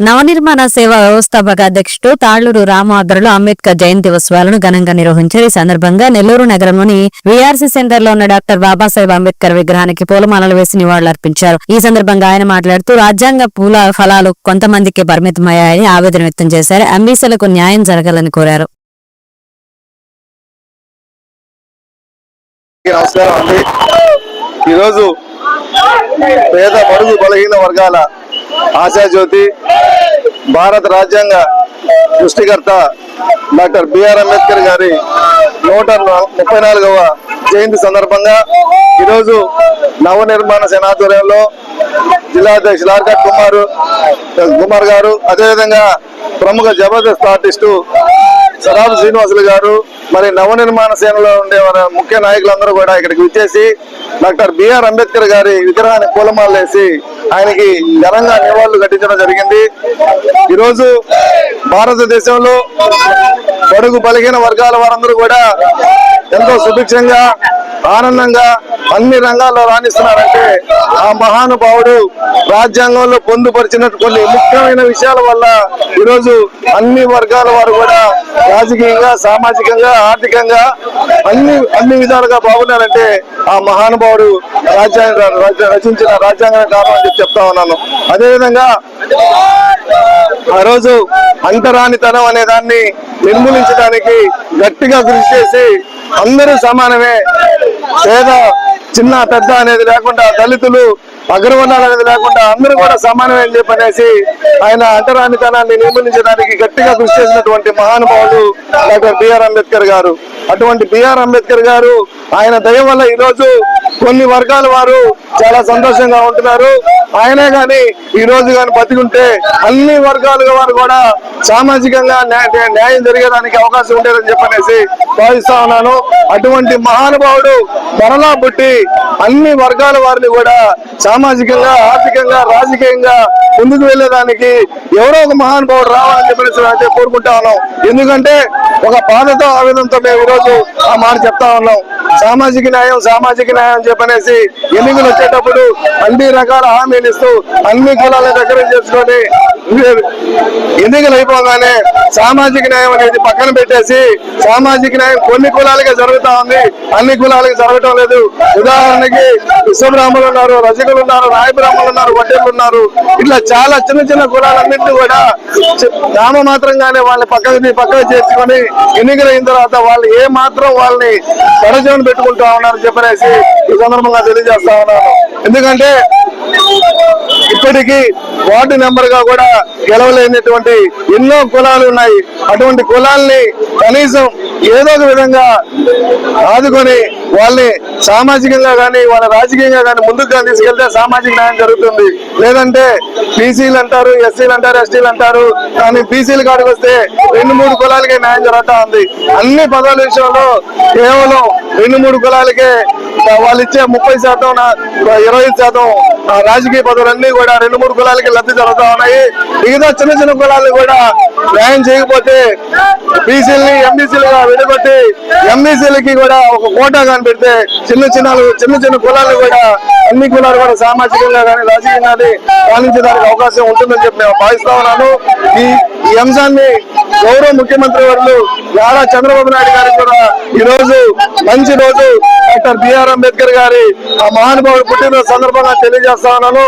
నవనిర్మాణ సేవా వ్యవస్థాపక అధ్యక్షుడు తాళ్ళూరు రామాద్రలో అంబేద్కర్ జయంతి ఉత్సవాలను ఘనంగా నిర్వహించారు. ఈ సందర్భంగా నెల్లూరు నగరంలోని వీఆర్సీ సెంటర్లో ఉన్న డాక్టర్ బాబాసాహెబ్ అంబేద్కర్ విగ్రహానికి పూలమాలలు వేసి నివాళులర్పించారు. ఈ సందర్భంగా ఆయన మాట్లాడుతూ రాజ్యాంగ పూల ఫలాలు కొంతమందికి పరిమితమయ్యాయని ఆవేదన వ్యక్తం చేశారు. అంబీసలకు న్యాయం జరగాలని కోరారు. ఈరోజు పేద బడుగు బలహీన వర్గాల ఆశాజ్యోతి భారత రాజ్యాంగ సృష్టికర్త డాక్టర్ బిఆర్ అంబేద్కర్ గారి నూట ముప్పై నాలుగవ జయంతి సందర్భంగా ఈరోజు నవనిర్మాణ సేన ఆధ్వర్యంలో జిల్లా అధ్యక్షులు ఆర్కట్ కుమార్ కుమార్ గారు అదేవిధంగా ప్రముఖ జబర్దస్త్ ఆర్టిస్టు సరాబు శ్రీనివాసులు గారు మరి నవనిర్మాణ సేనలో ఉండే వారి ముఖ్య నాయకులందరూ కూడా ఇక్కడికి విచ్చేసి డాక్టర్ బిఆర్ అంబేద్కర్ గారి విగ్రహాన్ని పూలమాలేసి ఆయనకి ఘనంగా నివాళులు ఘటించడం జరిగింది. ఈరోజు భారతదేశంలో బడుగు బలహీన వర్గాల వారందరూ కూడా ఎంతో సుభిక్షంగా ఆనందంగా అన్ని రంగాల్లో రాణిస్తున్నారంటే ఆ మహానుభావుడు రాజ్యాంగంలో పొందుపరిచినట్టు కొన్ని ముఖ్యమైన విషయాల వల్ల ఈరోజు అన్ని వర్గాల వారు కూడా రాజకీయంగా సామాజికంగా ఆర్థికంగా అన్ని అన్ని విధాలుగా బాగున్నారంటే ఆ మహానుభావుడు రాజ్యాంగ రచించిన రాజ్యాంగం కారణం అని చెప్తా ఉన్నాను. అదేవిధంగా ఆ రోజు అంటరానితనం అనే దాన్ని నిర్మూలించడానికి గట్టిగా కృషి చేసి అందరూ సమానమే పేద చిన్న పెద్ద అనేది లేకుండా దళితులు అగ్రవర్ణాలు అనేది లేకుండా అందరూ కూడా సమానమే అని చెప్పనేసి ఆయన అంటరానితనాన్ని నిర్మూలించడానికి గట్టిగా కృషి చేసినటువంటి మహానుభావులు డాక్టర్ బిఆర్ అంబేద్కర్ గారు. అటువంటి బిఆర్ అంబేద్కర్ గారు ఆయన దయ వల్ల ఈ రోజు కొన్ని వర్గాల వారు చాలా సంతోషంగా ఉంటున్నారు. ఆయనే గాని ఈ రోజు గాని బతికుంటే అన్ని వర్గాల వారు కూడా సామాజికంగా న్యాయం జరిగేదానికి అవకాశం ఉండేదని చెప్పనేసి భావిస్తా ఉన్నాను. అటువంటి మహానుభావుడు మరలా పుట్టి అన్ని వర్గాల వారిని కూడా సామాజికంగా ఆర్థికంగా రాజకీయంగా ముందుకు వెళ్ళేదానికి ఎవరో ఒక మహానుభావుడు రావాలని చెప్పేసి అయితే కోరుకుంటా ఉన్నాం ఎందుకంటే ఒక బాధతో ఆవేదంతో మేము ఈరోజు ఆ మాట చెప్తా ఉన్నాం. సామాజిక న్యాయం సామాజిక న్యాయం అని చెప్పనేసి ఎన్నికలు వచ్చేటప్పుడు అన్ని రకాల హామీలు ఇస్తూ అన్ని కులాల దగ్గర చేసుకొని ఎన్నికలు అయిపోగానే సామాజిక న్యాయం అనేది పక్కన పెట్టేసి సామాజిక న్యాయం కొన్ని కులాలకే జరుగుతా ఉంది అన్ని కులాలకి జరగటం లేదు. ఉదాహరణకి విశ్వబ్రాహ్మణులు ఉన్నారు రజకులు ఉన్నారు రాయబ్రాహ్మణులు ఉన్నారు వడ్డీలు ఉన్నారు. ఇట్లా చాలా చిన్న చిన్న కులాలన్నింటినీ కూడా నామ మాత్రంగానే వాళ్ళని పక్కకి పక్కకు చేర్చుకొని ఎన్నికలు అయిన తర్వాత వాళ్ళు ఏ మాత్రం వాళ్ళని పరచమని పెట్టుకుంటా ఉన్నారు చెప్పనేసి ఈ సందర్భంగా తెలియజేస్తా ఉన్నాను. ఎందుకంటే ఇప్పటికీ వార్డు నెంబర్గా కూడా గెలవలేనటువంటి ఎన్నో కులాలు ఉన్నాయి. అటువంటి కులాల్ని కనీసం ఏదో ఒక విధంగా ఆదుకొని వాళ్ళని సామాజికంగా కానీ వాళ్ళ రాజకీయంగా కానీ ముందుకు కానీ తీసుకెళ్తే సామాజిక న్యాయం జరుగుతుంది. లేదంటే బీసీలు అంటారు ఎస్సీలు అంటారు ఎస్టీలు అంటారు కానీ బీసీలు కాడికి వస్తే రెండు మూడు కులాలకే న్యాయం జరుగుతా ఉంది. అన్ని పదాల విషయంలో కేవలం రెండు మూడు కులాలకే వాళ్ళు ఇచ్చే ముప్పై శాతం ఇరవై శాతం రాజకీయ పదవులన్నీ కూడా రెండు మూడు కులాలకి లబ్ధి జరుగుతూ ఉన్నాయి. మిగతా చిన్న చిన్న కులాలు కూడా న్యాయం చేయకపోతే బీసీలని ఎంబీసీలుగా విడగొట్టి ఎంబీసీలకి కూడా ఒక కోటా కనిపెడితే చిన్న చిన్న చిన్న చిన్న కులాలు కూడా అన్ని కులాలు కూడా సామాజికంగా కానీ రాజకీయంగా కానీ పాలించడానికి అవకాశం ఉంటుందని చెప్పి నేను భావిస్తా ఉన్నాను. ఈ ఈ అంశాన్ని గౌరవ ముఖ్యమంత్రి వర్లు నారా చంద్రబాబు నాయుడు గారు కూడా ఈ రోజు మంచి రోజు. డాక్టర్ బిఆర్ అంబేద్కర్ గారి ఆ మహానుభావుడు పుట్టిన సందర్భంగా తెలియజేస్తా ఉన్నాను.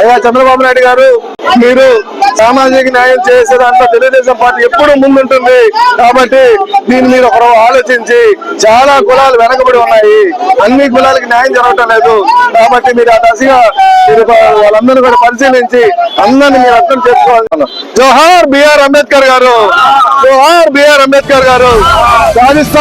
అయ్యా చంద్రబాబు నాయుడు గారు మీరు సామాజిక న్యాయం చేసే దాంట్లో తెలుగుదేశం పార్టీ ఎప్పుడు ముందుంటుంది. కాబట్టి దీన్ని మీరు ఒకరు ఆలోచించి చాలా కులాలు వెనకబడి ఉన్నాయి. అన్ని కులాలకి న్యాయం జరగటం లేదు. కాబట్టి మీరు ఆ దశగా మీరు వాళ్ళందరూ కూడా పరిశీలించి అందరినీ మీరు అర్థం చేసుకోవాలి. జోహార్ బిఆర్ అంబేద్కర్ గారు. జోహార్ బిఆర్ అంబేద్కర్ గారు. రాజస్థాన్